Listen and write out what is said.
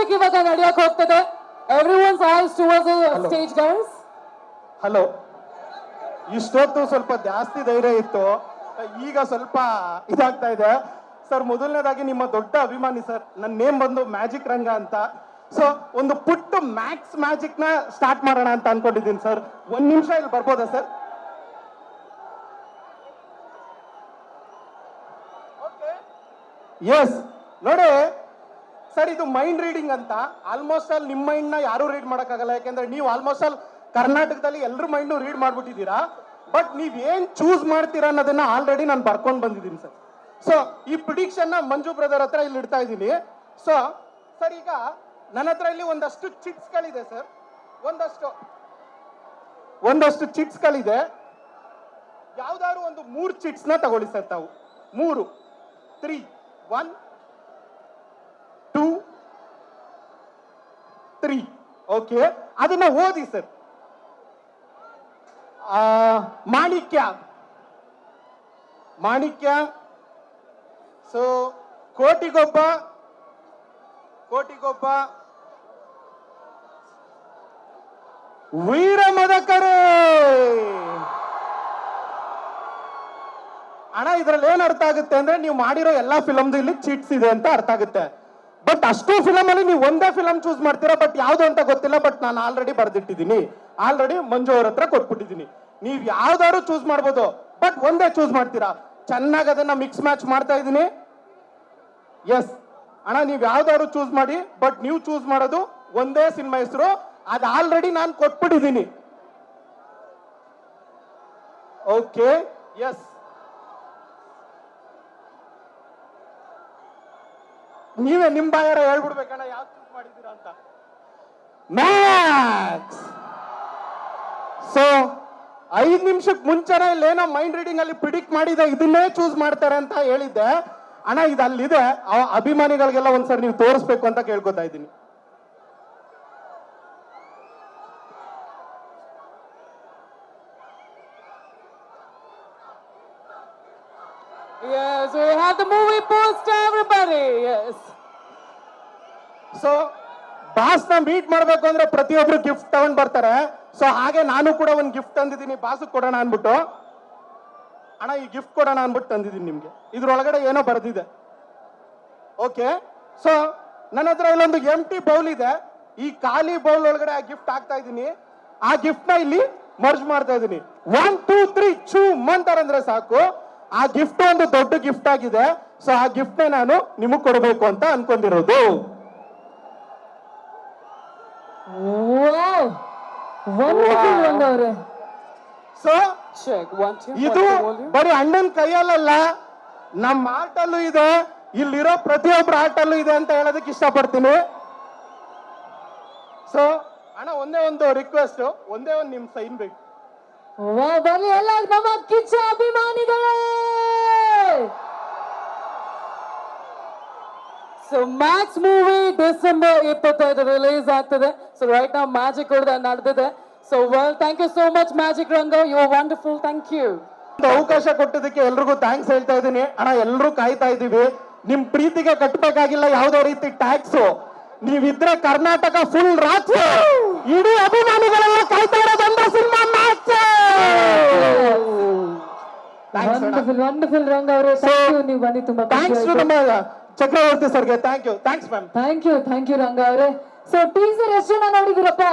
Magic ಇವಾಗ ನಡೆಯಕ್ ಹೋಗ್ತದೆ. Every one's eyes towards stage guys hello ಇಷ್ಟೊತ್ತು ಸ್ವಲ್ಪ ಜಾಸ್ತಿ ಧೈರ್ಯ ಇತ್ತು. ಈಗ ಸ್ವಲ್ಪ ಇದಾಗ್ತಾ ಇದೆ. ಸರ್ ಮೊದಲನೇದಾಗಿ ನಿಮ್ಮ ದೊಡ್ಡ ಅಭಿಮಾನಿ ಸರ್. ನನ್ನ ನೇಮ್ ಬಂದು ಮ್ಯಾಜಿಕ್ ರಂಗ ಅಂತ. ಸೊ ಒಂದು ಪುಟ್ಟ ಮ್ಯಾಕ್ಸ್ ಮ್ಯಾಜಿಕ್ನ ಸ್ಟಾರ್ಟ್ ಮಾಡೋಣ ಅಂತ ಅನ್ಕೊಂಡಿದ್ದೀನಿ ಸರ್. ಒಂದ್ ನಿಮಿಷ ಇಲ್ಲಿ ಬರ್ಬೋದಾ ಸರ್? ಎಸ್ ನೋಡಿ ಸರ್ ಇದು ಮೈಂಡ್ ರೀಡಿಂಗ್ ಅಂತ. ಆಲ್ಮೋಸ್ಟ್ ಅಲ್ಲಿ ನಿಮ್ಮ ಮೈಂಡ್ನ ಯಾರು ರೀಡ್ ಮಾಡಕ್ಕಾಗಲ್ಲ. ಯಾಕೆಂದ್ರೆ ನೀವು ಆಲ್ಮೋಸ್ಟ್ ಆಲ್ ಕರ್ನಾಟಕದಲ್ಲಿ ಎಲ್ಲರ ಮೈಂಡ್ ರೀಡ್ ಮಾಡ್ಬಿಟ್ಟಿದ್ದೀರಾ. ಬಟ್ ನೀವು ಏನ್ ಚೂಸ್ ಮಾಡ್ತೀರಾ ಅನ್ನೋದನ್ನ ಆಲ್ರೆಡಿ ನಾನು ಬರ್ಕೊಂಡ್ ಬಂದಿದ್ದೀನಿ ಸರ್ ಸೊ ಈ ಪ್ರಿಡಿಕ್ಷನ್ನ ಮಂಜು ಬ್ರದರ್ ಹತ್ರ ಇಲ್ಲಿ ಇಡ್ತಾ ಇದ್ದೀನಿ. ಸೊ ಸರ್ ಈಗ ನನ್ನ ಹತ್ರ ಇಲ್ಲಿ ಒಂದಷ್ಟು ಚಿಟ್ಸ್ಗಳಿದೆ ಸರ್ ಒಂದಷ್ಟು ಒಂದಷ್ಟು ಚಿಟ್ಸ್ಗಳಿದೆ ಯಾವ್ದಾದ್ರು ಒಂದು ಮೂರು ಚಿಟ್ಸ್ನ ತಗೊಳ್ಳಿ ಸರ್ ತಾವು. ಮೂರು three one two three okay ಅದನ್ನ ಓದಿ ಸರ್. ಮಾಣಿಕ್ಯ. ಮಾಣಿಕ್ಯ. ಸೊ ಕೋಟಿಗೊಬ್ಬ. ಕೋಟಿಗೊಬ್ಬ. ವೀರ ಮದಕರೇ ಅಣ್ಣ, ಇದ್ರಲ್ಲಿ ಏನ್ ಅರ್ಥ ಆಗುತ್ತೆ ಅಂದ್ರೆ ನೀವು ಮಾಡಿರೋ ಎಲ್ಲಾ ಫಿಲಮ್ದು ಇಲ್ಲಿ ಚೀಟ್ಸ್ ಇದೆ ಅಂತ ಅರ್ಥ ಆಗುತ್ತೆ. ಬಟ್ ಅಷ್ಟು ಫಿಲಮ್ ಅಲ್ಲಿ ನೀವು ಒಂದೇ ಫಿಲಮ್ ಚೂಸ್ ಮಾಡ್ತೀರಾ ಬಟ್ ಯಾವ್ದು ಅಂತ ಗೊತ್ತಿಲ್ಲ ಬಟ್ ನಾನು ಆಲ್ರೆಡಿ ಬರ್ದಿಟ್ಟಿದ್ದೀನಿ. ಆಲ್ರೆಡಿ ಮಂಜು ಅವ್ರ ಹತ್ರ ಕೊಟ್ಬಿಟ್ಟಿದ್ದೀನಿ. ನೀವು ಯಾವ್ದಾದ್ರು ಚೂಸ್ ಮಾಡ್ಬೋದು ಬಟ್ ಒಂದೇ ಚೂಸ್ ಮಾಡ್ತೀರಾ? ಚೆನ್ನಾಗಿ ಅದನ್ನ ಮಿಕ್ಸ್ ಮ್ಯಾಚ್ ಮಾಡ್ತಾ ಇದ್ದೀನಿ. ಎಸ್ ಅಣ್ಣ, ನೀವು ಯಾವ್ದಾದ್ರು ಚೂಸ್ ಮಾಡಿ ಬಟ್ ನೀವು ಚೂಸ್ ಮಾಡೋದು ಒಂದೇ ಸಿನಿಮಾ ಹೆಸರು, ಅದು ಆಲ್ರೆಡಿ ನಾನು ಕೊಟ್ಬಿಟ್ಟಿದ್ದೀನಿ. ಓಕೆ ಎಸ್ ನೀವೇ ನಿಮ್ ಬಾಯಾರ ಹೇಳ್ಬಿಡ್ಬೇಕಣ್ಣ, ಯಾವ ಚೂಸ್ ಮಾಡಿದ್ದೀರಾ ಅಂತ. ಮ್ಯಾಕ್ಸ್ ಸೊ ಐದ್ ನಿಮಿಷಕ್ಕೆ ಮುಂಚೆನೆ ಇಲ್ಲೇನೋ ಮೈಂಡ್ ರೀಡಿಂಗ್ ಅಲ್ಲಿ ಪ್ರಿಡಿಕ್ಟ್ ಮಾಡಿದೆ, ಇದನ್ನೇ ಚೂಸ್ ಮಾಡ್ತಾರೆ ಅಂತ ಹೇಳಿದ್ದೆ. ಅಣ್ಣ ಇದು ಅಲ್ಲಿದೆ ಅಭಿಮಾನಿಗಳಿಗೆಲ್ಲ ಒಂದ್ಸರಿ ನೀವು ತೋರಿಸ್ಬೇಕು ಅಂತ ಕೇಳ್ಕೊತಾ ಇದ್ದೀನಿ. Yes, we have the movie poster, everybody. Yes. So ಬಾಸ್ನ meet ಮಾಡಬೇಕು ಅಂದ್ರೆ ಪ್ರತಿಯೊಬ್ರು ಗಿಫ್ಟ್ ತಗೊಂಡ್ ಬರ್ತಾರೆ. ಸೊ ಹಾಗೆ ನಾನು ಕೂಡ ಒಂದು ಗಿಫ್ಟ್ ತಂದಿದ್ದೀನಿ. ಬಾಸು ಕೊಡೋಣ ಅನ್ಬಿಟ್ಟು ಅಣ್ಣ ಈ ಗಿಫ್ಟ್ ಕೊಡೋಣ ಅನ್ಬಿಟ್ಟು ತಂದಿದ್ದೀನಿ ನಿಮ್ಗೆ. ಇದ್ರೊಳಗಡೆ ಏನೋ ಬರೆದಿದೆ. ಓಕೆ ಸೊ ನನ್ನ ಹತ್ರ ಇಲ್ಲೊಂದು ಎಂ ಟಿ ಬೌಲ್ ಇದೆ. ಈ ಖಾಲಿ ಬೌಲ್ ಒಳಗಡೆ ಆ ಗಿಫ್ಟ್ ಹಾಕ್ತಾ ಇದ್ದೀನಿ. ಆ ಗಿಫ್ಟ್ನ ಇಲ್ಲಿ ಮರ್ಜ್ ಮಾಡ್ತಾ ಇದ್ದೀನಿ. ಒನ್ ಟೂ ತ್ರೀ ಚೂ ಮಂತಾರಂದ್ರೆ ಸಾಕು. ಆ ಗಿಫ್ಟ್ ಒಂದು ದೊಡ್ಡ ಗಿಫ್ಟ್ ಆಗಿದೆ. ಸೊ ಆ ಗಿಫ್ಟ್ ನೇ ನಾನು ನಿಮಗ್ ಕೊಡಬೇಕು ಅಂತ ಅನ್ಕೊಂಡಿರೋದು. ಸೊ ಇದು. ಬರೀ ಅಣ್ಣನ ಕೈಯಲ್ಲಲ್ಲ ನಮ್ಮ ಆಟಲ್ಲೂ ಇದೆ. ಇಲ್ಲಿರೋ ಪ್ರತಿಯೊಬ್ಬರ ಆಟಲ್ಲೂ ಇದೆ ಅಂತ ಹೇಳೋದಕ್ಕೆ ಇಷ್ಟಪಡ್ತೀನಿ. ಸೊ ಅಣ್ಣ ಒಂದೇ ಒಂದು ರಿಕ್ವೆಸ್ಟ್ ಒಂದೇ ಒಂದು ನಿಮ್ ಸೈನ್ ಬೇಕು. ಬನ್ನಿ ಎಲ್ಲ ನಮ್ಮ ಕಿಚ್ಚ ಅಭಿಮಾನಿಗಳೇ! ಸೊ ಮ್ಯಾಚ್ ಮೂವಿ ಡಿಸೆಂಬರ್ ಇಪ್ಪತ್ತೈದು ರಿಲೀಸ್ ಆಗ್ತದೆ. ಸೊ ರೈಟ್ ನಾವು ಮ್ಯಾಜಿಕ್ ಕೂಡ ನಡೆದಿದೆ. So well thank you so much magic Ranga. You wonderful thank you ಅವಕಾಶ ಕೊಟ್ಟಿದ್ದಕ್ಕೆ ಎಲ್ರಿಗೂ ಥ್ಯಾಂಕ್ಸ್ ಹೇಳ್ತಾ ಇದ್ದೀನಿ. ಅಣ್ಣ ಎಲ್ಲರೂ ಕಾಯ್ತಾ ಇದ್ದೀವಿ. ನಿಮ್ ಪ್ರೀತಿಗೆ ಕಟ್ಟಬೇಕಾಗಿಲ್ಲ ಯಾವುದೋ ರೀತಿ ಟ್ಯಾಕ್ಸ್ ನೀವಿದ್ರೆ ಕರ್ನಾಟಕ ಫುಲ್ ರಾಜ್ಯ. ಇಡೀ ಅಭಿಮಾನಿಗಳೆಲ್ಲ ವಂಡರ್ಫುಲ್ ವಂಡರ್ಫುಲ್ ರಂಗ ಅವರೇ. ಥ್ಯಾಂಕ್ ಯು ನೀವು ಬನ್ನಿ ತುಂಬಾ ಥ್ಯಾಂಕ್ಸ್ ಟು ನಮ್ಮ ಚಕ್ರವರ್ತಿ ಸರ್ಗೆ. Thank you thanks ma'am thank you thank you Ranga ಅವರೇ. ಸೊ ಟೀಸರ್ ಎಷ್ಟು ಜನ ನೋಡಿದಿರಪ್ಪ